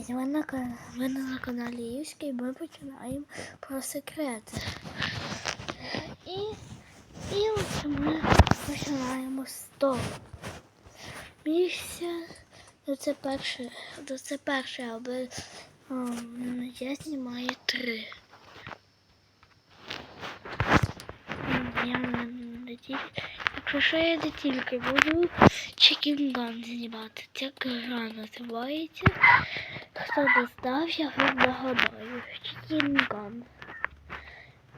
Привіт, ви на, ви на каналі Юський, ми починаємо про секрети. І, і ось ми починаємо з того. Місця, ну це перше, це перше, аби ем, я знімаю три. Я тільки, якщо що я не тільки буду чекінган знімати. Ця гра називається. Хто не знав, я вам нагадаю. Чекінган.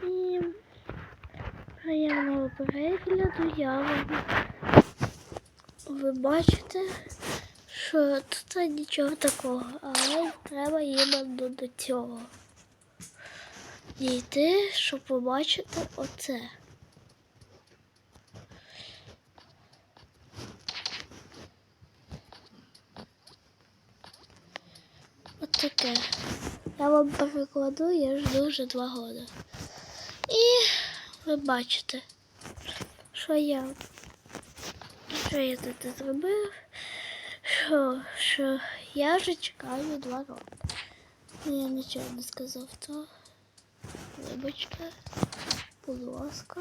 І приємного перегляду я вам. Ви бачите, що тут нічого такого, але треба іменно до цього. Дійти, щоб побачити оце. От таке. Я вам перекладу, я жду вже два роки. І ви бачите, що я, що я тут зробив, що, що я вже чекаю два роки. Ну, Я нічого не сказав, то вибачте, будь ласка.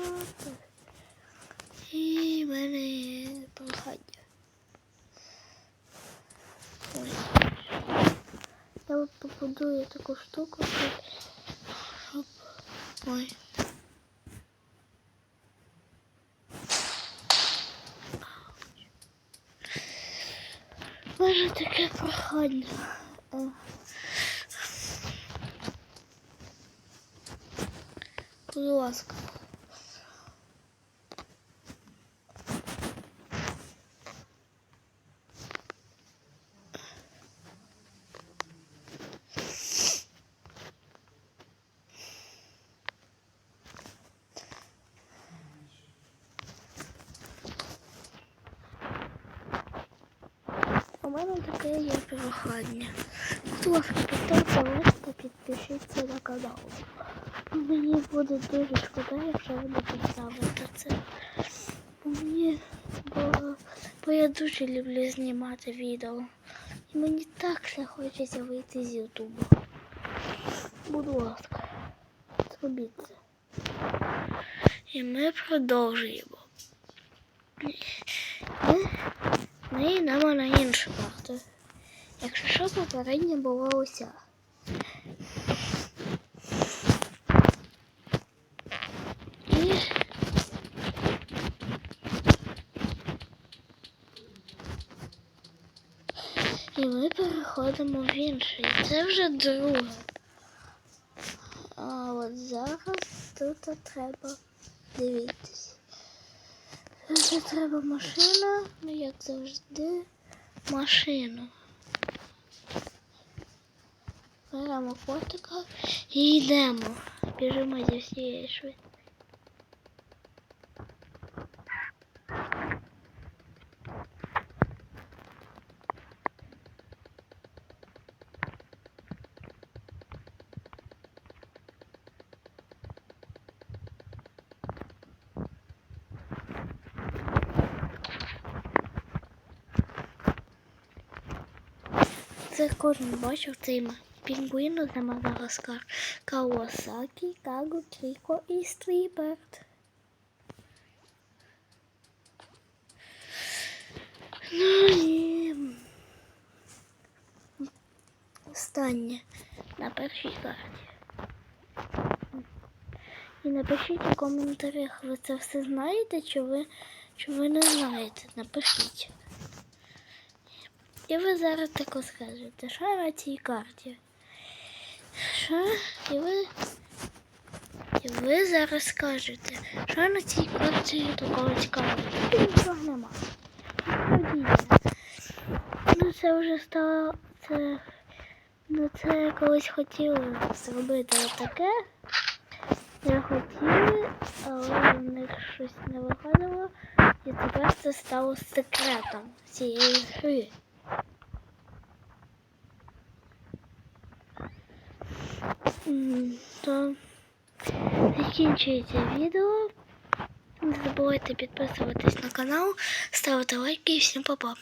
І в мене є прохання. Ой. Я от побудую таку штуку, щоб... щоб... Ой. Може таке прохання. Е. Будь ласка. Мене таке є прохання. Ласка, поставте лайк та підпишіться на канал. Мені буде дуже шкода, якщо ви не поставите це. Мені, бо, бо я дуже люблю знімати відео. І мені так все хочеться вийти з Ютубу. Будь ласка, зробіть це. І ми продовжуємо. Ми йдемо на іншу карту. Якщо що, попередня була уся. І... І ми переходимо в інший. Це вже друге. А от зараз тут треба дивитися. Тут треба машина, ну як завжди, машину. Беремо котика і йдемо. Біжимо зі всієї швидкості. Це кожен бачив цей ма- пінгвін з Мадагаскар. Кавасакі, Кагу, Тріко і Стріберт. Ну і останнє на першій карті. І напишіть у коментарях, ви це все знаєте, чи ви, чи ви не знаєте. Напишіть. І ви зараз тако скажете, що на цій карті? Що? І ви, і ви зараз скажете, що на цій карті такого цікавого? Нічого нема. Ну це вже стало. Це, ну це я колись хотіли зробити таке. Не хотіли, але в них щось не виходило. І тепер це стало секретом цієї гри. То закінчується відео. Не забувайте підписуватись на канал, ставити лайки і всім па-па.